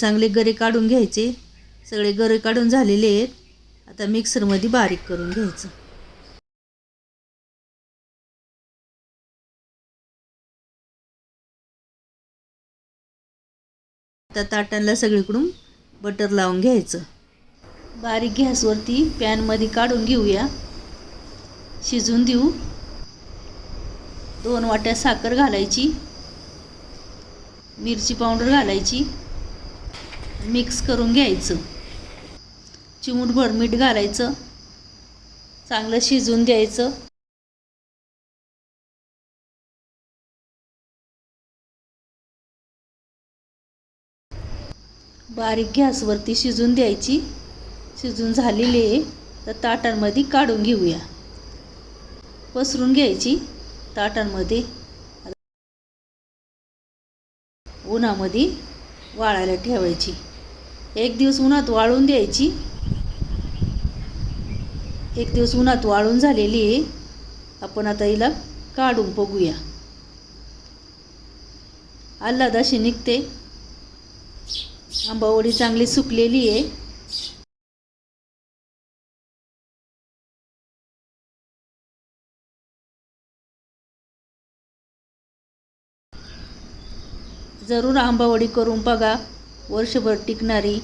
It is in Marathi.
चांगले गरे काढून घ्यायचे. सगळे गरे काढून झालेले आहेत. आता मिक्सरमध्ये बारीक करून घ्यायचं. आता ताटांना सगळीकडून बटर लावून घ्यायचं. बारीक गॅसवरती पॅनमध्ये काढून घेऊया. शिजून देऊ. दोन वाट्या साखर घालायची. मिरची पावडर घालायची. मिक्स करून घ्यायचं. चिमूटभर मीठ घालायचं. चांगलं शिजून द्यायचं बारीक गॅसवरती शिजून द्यायची. शिजून झालेली आहे. तर ताटांमध्ये काढून घेऊया. पसरून घ्यायची ताटांमध्ये. उन्हामध्ये वाळायला ठेवायची. एक दिवस उन्हात वाळून द्यायची. एक दिवस उन्हात वाळून झालेली आहे. आपण आता हिला काढून बघूया. आल्हाद अशी निघते. आंबावडी चांगली सुकलेली आहे. जरूर आंबावडी करून बघा. वर्षभर टिकणारी